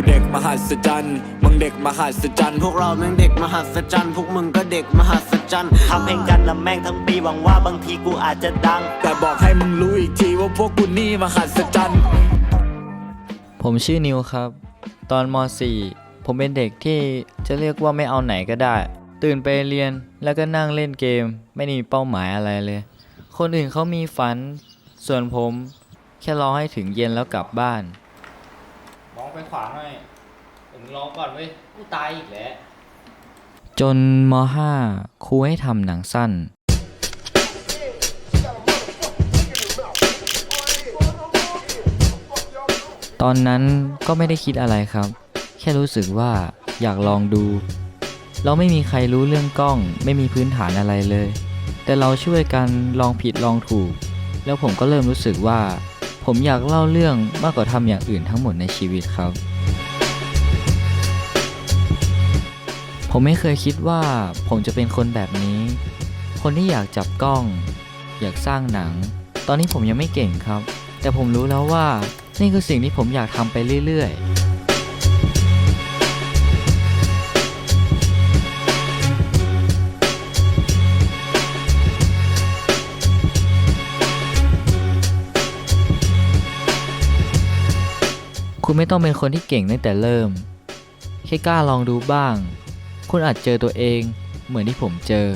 กูเด็กมหัศจรรย์มึงเด็กมหัศจรรย์พวกเราแม่งเด็กมหัศจรรย์พวกมึงก็เด็กมหัศจรรย์ทำเพลงกันละแม่งทั้งปีหวังว่าบางทีกูอาจจะดัง แต่บอกให้มึงรู้อีกทีว่าพวกกูนี่มหัศจรรย์ผมชื่อนิวครับ ตอนม .4 ผมเป็นเด็กที่จะเรียกว่าไม่เอาไหนก็ได้ ตื่นไปเรียนแล้วก็นั่งเล่นเกม ไม่ได้มีเป้าหมายอะไรเลย คนอื่นเขามีฝัน ส่วนผมแค่รอให้ถึงเย็นแล้วกลับบ้านมอง ไปขวาหน่อยผมรองก่อนเว้ยกูตายอีกแล้วจนม .5 ครูให้ทำหนังสั้น ตอนนั้นก็ไม่ได้คิดอะไรครับ แค่รู้สึกว่าอยากลองดู เราไม่มีใครรู้เรื่องกล้อง ไม่มีพื้นฐานอะไรเลย แต่เราช่วยกันลองผิดลองถูก แล้วผมก็เริ่มรู้สึกว่า ผมอยากเล่าเรื่องมากกว่าทำอย่างอื่นทั้งหมดในชีวิตครับ ผมไม่เคยคิดว่าผมจะเป็นคนแบบนี้ คนที่อยากจับกล้อง อยากสร้างหนัง ตอนนี้ผมยังไม่เก่งครับ แต่ผมรู้แล้วว่านี่คือสิ่งที่ผมอยากทำไปเรื่อยๆ คุณไม่ต้องเป็นคนที่เก่งตั้งแต่เริ่ม แค่กล้าลองดูบ้าง คุณอาจเจอตัวเองเหมือนที่ผมเจอ